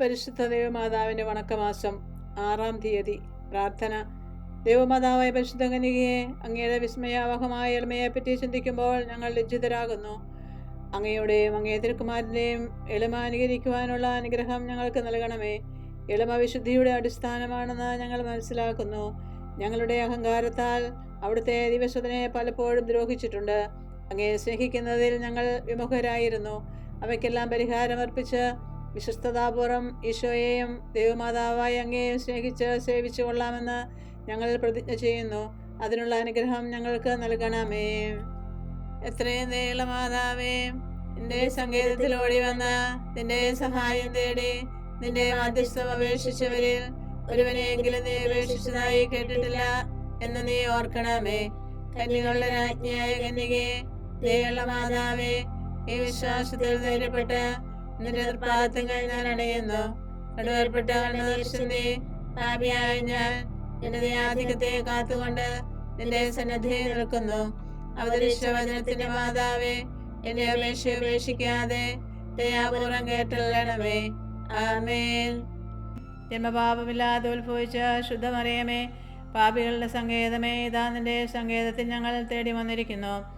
പരിശുദ്ധ ദൈവമാതാവിന്റെ വണക്കമാസം ആറാം തീയതി. പ്രാർത്ഥന. ദൈവമാതാവായ പരിശുദ്ധ കനികയെ അങ്ങയുടെ വിസ്മയാവഹമായ എളിമയെപ്പറ്റി ചിന്തിക്കുമ്പോൾ ഞങ്ങൾ ലജ്ജിതരാകുന്നു. അങ്ങയുടെയും അങ്ങേ തിരുക്കുമാരന്റെയും എളിമ അനുകരിക്കുവാനുള്ള അനുഗ്രഹം ഞങ്ങൾക്ക് നൽകണമേ. എളിമ വിശുദ്ധിയുടെ അടിസ്ഥാനമാണെന്ന് ഞങ്ങൾ മനസ്സിലാക്കുന്നു. ഞങ്ങളുടെ അഹങ്കാരത്താൽ അവിടുത്തെ ദിവസത്തിനെ പലപ്പോഴും ദ്രോഹിച്ചിട്ടുണ്ട്. അങ്ങയെ സ്നേഹിക്കുന്നതിൽ ഞങ്ങൾ വിമുഖരായിരുന്നു. അവയ്ക്കെല്ലാം പരിഹാരമർപ്പിച്ച് വിശ്വസ്തതാപൂർവം ഈശോയെയും ദൈവമാതാവായി അങ്ങയെയും സ്നേഹിച്ച് സേവിച്ചു കൊള്ളാമെന്ന് ഞങ്ങൾ പ്രതിജ്ഞ ചെയ്യുന്നു. അതിനുള്ള അനുഗ്രഹം ഞങ്ങൾക്ക് നൽകണമേ. എത്രയും ദൈവമാതാവേ നിന്റെ സങ്കേതത്തിൽ ഓടി വന്ന് നിന്റെ സഹായം തേടി നിന്റെ മധ്യസ്ഥം അപേക്ഷിച്ചവരിൽ ഒരുവനെയെങ്കിലും നീ അപേക്ഷിച്ചതായി കേട്ടിട്ടില്ല എന്ന് നീ ഓർക്കണമേ. കന്യകളുടെ രാജ്ഞിയായ കന്യകയെ ദയുള്ള ഈ വിശ്വാസത്തിൽ ധൈര്യപ്പെട്ട് നിന്റെ നിർപ്പാദത്തങ്ങൾ ഞാൻ അണയുന്നു. നടുവേർപ്പെട്ട കണ്ണുദർശിനി പാപിയായ ഞാൻ നിന്റെ ദയാധികത്തെ കാത്തുകൊണ്ട് നിന്റെ സന്നദ്ധയിൽ നിൽക്കുന്നു. അവതരിച്ച വചനത്തിന്റെ മാതാവേ എന്റെ അപേക്ഷ ഉപേക്ഷിക്കാതെ ദയാപൂർവം കേട്ടല്ലണമേ. ആമേൻ. ജന്മപാപമില്ലാതെ ഉത്ഭവിച്ച ശുദ്ധമറിയമേ പാപികളുടെ സങ്കേതമേ ഇതാ നിന്റെ സങ്കേതത്തിൽ ഞങ്ങൾ തേടി വന്നിരിക്കുന്നു.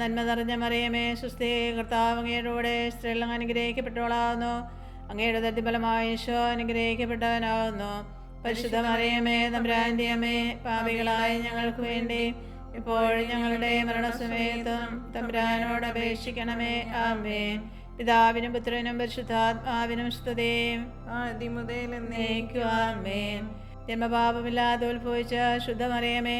നന്മ നിറഞ്ഞ മറിയമേ സുസ്ഥി കർത്താവ് അങ്ങയുടെ സ്ത്രീകൾ അനുഗ്രഹിക്കപ്പെട്ടവളാകുന്നു. അങ്ങയുടെ തട്ടിഫലമായ ഈശോ അനുഗ്രഹിക്കപ്പെട്ടവനാകുന്നു. പരിശുദ്ധ മറിയമേ തമ്പുരാന്റെ അമ്മേ പാപികളായ ഞങ്ങൾക്ക് വേണ്ടി ഇപ്പോഴും ഞങ്ങളുടെ മരണസമയത്തും തമ്പ്രാനോട് അപേക്ഷിക്കണമേ. ആമേ പിതാവിനും പുത്രനും പരിശുദ്ധാത്മാവിനും സ്തുതയും ആദ്യമുതൽ എന്നേക്കുവാമേ ജന്മപാപമില്ലാതെ ഉത്ഭവിച്ച ശുദ്ധമറിയമേ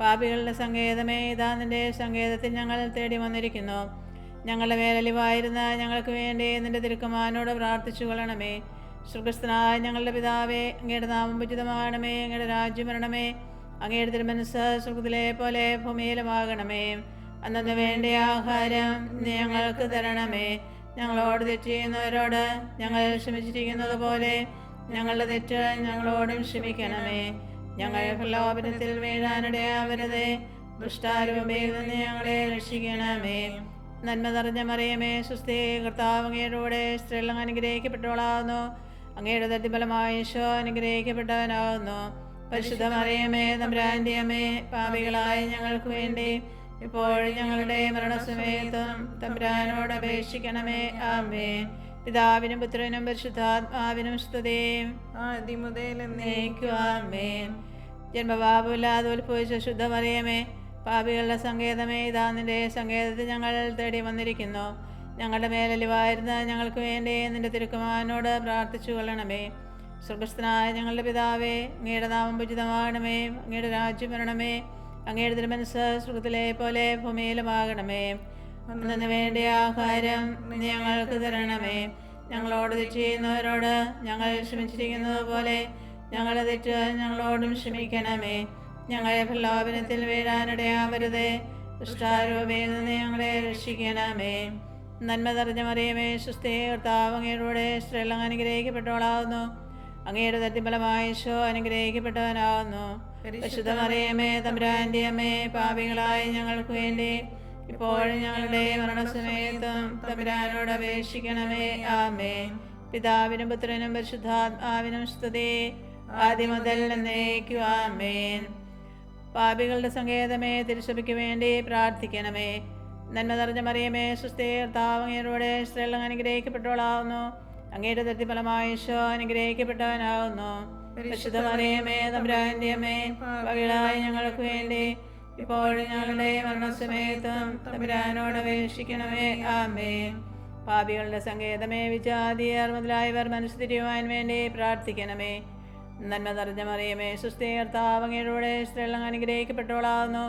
പാപികളുടെ സങ്കേതമേ ഇതാ നിന്റെ സങ്കേതത്തിൽ ഞങ്ങൾ തേടി വന്നിരിക്കുന്നു. ഞങ്ങളുടെ മേലലിവായിരുന്ന ഞങ്ങൾക്ക് വേണ്ടി നിന്റെ തിരുക്കുമാനോട് പ്രാർത്ഥിച്ചു കൊള്ളണമേ. ശ്രീകൃഷ്ണനായ ഞങ്ങളുടെ പിതാവേ അങ്ങയുടെ നാമം ഉചിതമാകണമേ അങ്ങയുടെ രാജ്യം വരണമേ. അങ്ങയുടെ തിരുമനസ് സുഖത്തിലെ പോലെ ഭൂമിയിലുമാകണമേ. അന്നു വേണ്ട ആഹാരം ഞങ്ങൾക്ക് തരണമേ. ഞങ്ങളോട് തെറ്റ് ചെയ്യുന്നവരോട് ഞങ്ങൾ ക്ഷമിച്ചിരിക്കുന്നത് പോലെ ഞങ്ങളുടെ തെറ്റ് ഞങ്ങളോടും ക്ഷമിക്കണമേ. ഞങ്ങൾ പ്രലോഭനത്തിൽ വീഴാനിടയാവരുതേ ദുഷ്ടാരൂപയിൽ ഞങ്ങളെ രക്ഷിക്കണമേ. നന്മ നിറഞ്ഞ മറിയമേ സുസ്ഥി കർത്താവ് അങ്ങയുടെ സ്ത്രീകൾ അനുഗ്രഹിക്കപ്പെട്ടവളാകുന്നു. അങ്ങയുടെ തട്ടിഫലമായ ഈശോ അനുഗ്രഹിക്കപ്പെട്ടവനാകുന്നു. പരിശുദ്ധ മറിയമേ തമ്പുരാന്റെ അമ്മേ പാപികളായ ഞങ്ങൾക്ക് വേണ്ടി ഇപ്പോഴും ഞങ്ങളുടെ മരണസമയത്തും തമ്പ്രാനോട് അപേക്ഷിക്കണമേ. ആമേ പിതാവിനും പുത്രനും പരിശുദ്ധാത്മാവിനും സ്തുതേം. ജന്മബാബുല്ലാതെ എന്നേക്കുവാമേ ഉത്ഭവിച്ച ശുദ്ധമറിയമേ. പാപികളുടെ സങ്കേതമേ ഇതാ നിന്റെ സങ്കേതത്തിൽ ഞങ്ങൾ തേടി വന്നിരിക്കുന്നു. ഞങ്ങളുടെ മേലലിവായിരുന്ന ഞങ്ങൾക്ക് വേണ്ടി നിന്റെ തിരുക്കുമാനോട് പ്രാർത്ഥിച്ചു കൊള്ളണമേ. സ്വർഗസ്ഥനായ ഞങ്ങളുടെ പിതാവേ അങ്ങയുടെ നാമം ഉചിതമാകണമേ. അങ്ങയുടെ രാജ്യം വരണമേ. അങ്ങയുടെ തിരുമനസ് സുഖത്തിലെ പോലെ ഭൂമിയിലുമാകണമേ. അന്നു വേണ്ട ആഹാരം ഞങ്ങൾക്ക് തരണമേ. ഞങ്ങളോട് ചെയ്യുന്നവരോട് ഞങ്ങൾ ക്ഷമിച്ചിരിക്കുന്നത് പോലെ ഞങ്ങളെ തെറ്റ് ഞങ്ങളോടും ക്ഷമിക്കണമേ. ഞങ്ങളെ പ്രലോഭനത്തിൽ വീഴാനിടയാവരുതേ ദുഷ്ടാരൂപയിൽ നിന്ന് ഞങ്ങളെ രക്ഷിക്കണമേ. നന്മ നിറഞ്ഞ മറിയമേ സുസ്ഥേ കർത്താവ് അങ്ങയുടെ സ്ത്രീകൾ അനുഗ്രഹിക്കപ്പെട്ടവളാകുന്നു അങ്ങയുടെ തട്ടിഫലമായ ഈശോ അനുഗ്രഹിക്കപ്പെട്ടവനാകുന്നു പരിശുദ്ധ മറിയമേ തമ്പുരാന്റെ അമ്മേ പാപികളായ ഞങ്ങൾക്ക് വേണ്ടി ഇപ്പോഴും ഞങ്ങളുടെ മരണസമയത്തും തമ്പുരാനോട് അപേക്ഷിക്കണമേ. ആമേ പിതാവിനും പുത്രനും പരിശുദ്ധാത്മാവിനും സ്തുതേ. ആദ്യം മുതൽ എന്നേക്കും ആമേൻ. പാപികളുടെ സങ്കേതമേ തിരുസഭയ്ക്ക് വേണ്ടി പ്രാർത്ഥിക്കണമേ. നന്മ നിറഞ്ഞ മറിയമേ സുസ്ഥേ താവങ്ങയിലൂടെ സ്ത്രീകൾ അനുഗ്രഹിക്കപ്പെട്ടവളാവുന്നു. അങ്ങയുടെ തട്ടിഫലമായ ഈശോ അനുഗ്രഹിക്കപ്പെട്ടവനാകുന്നു പരിശുദ്ധ മറിയമേ തമ്പുരാന്റെ അമ്മേ ഞങ്ങൾക്ക് വേണ്ടി ഇപ്പോഴും ഞങ്ങളുടെ മരണസമയത്തും തമ്പുരാനോട് അപേക്ഷിക്കണമേ. ആമേ പാപികളുടെ സങ്കേതമേ വിജാതിയർ മുതലായവർ മനസ്സുതിരിയുവാൻ വേണ്ടി പ്രാർത്ഥിക്കണമേ. നന്മ നിറഞ്ഞ മറിയമേ സുസ്ഥീർത്താവ് അങ്ങയുടെ സ്ത്രീകൾ അനുഗ്രഹിക്കപ്പെട്ടവളാകുന്നു.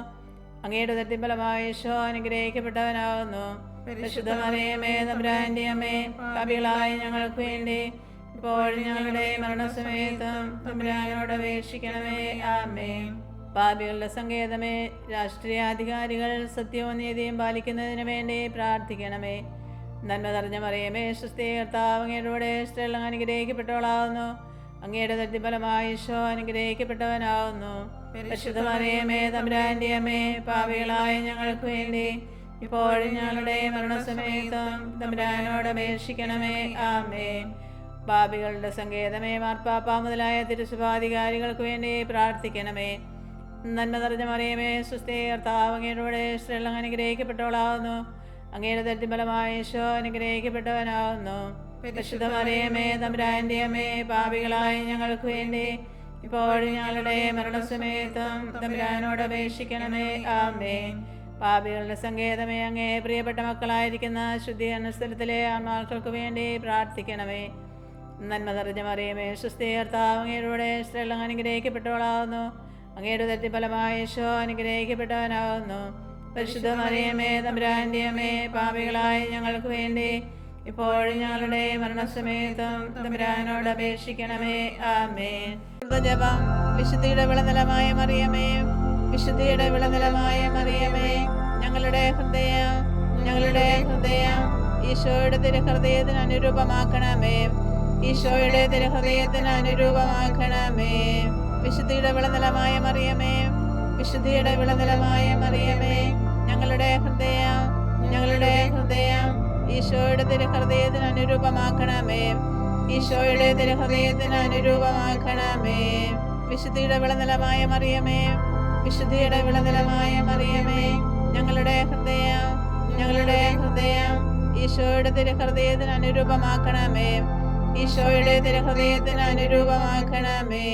അങ്ങയുടെ തട്ടിഫലമായ ഈശോ അനുഗ്രഹിക്കപ്പെട്ടവനാകുന്നു. പരിശുദ്ധ മറിയമേ തമ്പുരാന്റെ അമ്മേ പാപികളായ ഞങ്ങൾക്ക് വേണ്ടി ഇപ്പോൾ ഞങ്ങളുടെ മരണസമയത്തും തമ്പുരാനോട് അപേക്ഷിക്കണമേ. ആമേൻ. പാപികളുടെ സങ്കേതമേ രാഷ്ട്രീയാധികാരികൾ സത്യവും നീതിയും പാലിക്കുന്നതിന് വേണ്ടി പ്രാർത്ഥിക്കണമേ. നന്മ നിറഞ്ഞ മറിയമേ സുസ്ഥീ കർത്താവ് അങ്ങയുടെ സ്ത്രീകൾ അനുഗ്രഹിക്കപ്പെട്ടവളാവുന്നു അങ്ങയുടെ തട്ടിഫലമായി ഈശോ അനുഗ്രഹിക്കപ്പെട്ടവനാവുന്നു പരിശുദ്ധ മറിയമേ തമ്പുരാന്റെ അമ്മേ പാപികളായ ഞങ്ങൾക്ക് വേണ്ടി ഇപ്പോഴും ഞങ്ങളുടെ മരണസമേതം തമ്പുരാനോട് അപേക്ഷിക്കണമേ. ആമേ പാപികളുടെ സങ്കേതമേ മാർപ്പാപ്പ മുതലായ തിരുസുഭാധികാരികൾക്ക് വേണ്ടി പ്രാർത്ഥിക്കണമേ. നന്മ നിറഞ്ഞ മറിയമേ സുസ്ഥേ കർത്താവ് അങ്ങയുടെ സ്ത്രീകൾ അനുഗ്രഹിക്കപ്പെട്ടവളാവുന്നു. അങ്ങയുടെ തട്ടിഫലമായ ഈശോ അനുഗ്രഹിക്കപ്പെട്ടവനാവുന്നു. പരിശുദ്ധ മറിയമേ തമ്പുരാന്റെ അമ്മേ പാപികളായ ഞങ്ങൾക്ക് വേണ്ടി ഇപ്പോഴും ഞങ്ങളുടെ മരണസമയത്തും തമ്പുരാനോട് അപേക്ഷിക്കണമേ. ആമേ പാപികളുടെ സങ്കേതമേ അങ്ങേ പ്രിയപ്പെട്ട മക്കളായിരിക്കുന്ന ശുദ്ധി സ്ഥലത്തിലെ ആത്മാക്കൾക്ക് വേണ്ടി പ്രാർത്ഥിക്കണമേ. നന്മ നിറഞ്ഞ മറിയമേ സുസ്ഥീകർത്താവ് അങ്ങയുടെ സ്ത്രീകൾ അങ്ങയുടെ തരത്തിൽ ഫലമായ യേശോ അനുഗ്രഹിക്കപ്പെട്ടവനാകുന്നു പരിശുദ്ധ മറിയമേ തമ്പുരാന്റെ അമ്മേ പാപികളായ ഞങ്ങൾക്ക് വേണ്ടി ഇപ്പോഴും ഞങ്ങളുടെ മരണസമയത്തും തമ്പുരാനോട് അപേക്ഷിക്കണമേ. ആമേ ജപം. വിശുദ്ധിയുടെ വിളനിലമായ മറിയമേ വിശുദ്ധിയുടെ വിളനിലമായ മറിയമേ ഞങ്ങളുടെ ഹൃദയം ഞങ്ങളുടെ ഹൃദയം ഈശോയുടെ തിരുഹൃദയത്തിന് അനുരൂപമാക്കണമേ. ഈശോയുടെ തിരുഹൃദയത്തിന് അനുരൂപമാക്കണമേ. വിശുദ്ധിയുടെ വിളനിലമായ മറിയമേ വിശുദ്ധിയുടെ വിളനിലമായ മറിയമേ ഞങ്ങളുടെ ഹൃദയം ഞങ്ങളുടെ ഹൃദയം ഈശോയുടെ തിരുഹൃദയത്തിന് അനുരൂപമാക്കണമേ ഈശോയുടെ തിരുഹൃദയത്തിന് അനുരൂപമാക്കണമേ. വിശുദ്ധിയുടെ വിളനിലമായ മറിയമേ വിശുദ്ധിയുടെ വിളനിലമായ മറിയമേ ഞങ്ങളുടെ ഹൃദയം ഞങ്ങളുടെ ഹൃദയം ഈശോയുടെ തിരുഹൃദയത്തിന് അനുരൂപമാക്കണമേ ഈശോയുടെ തിരുഹൃദയത്തിന് അനുരൂപമാക്കണമേ.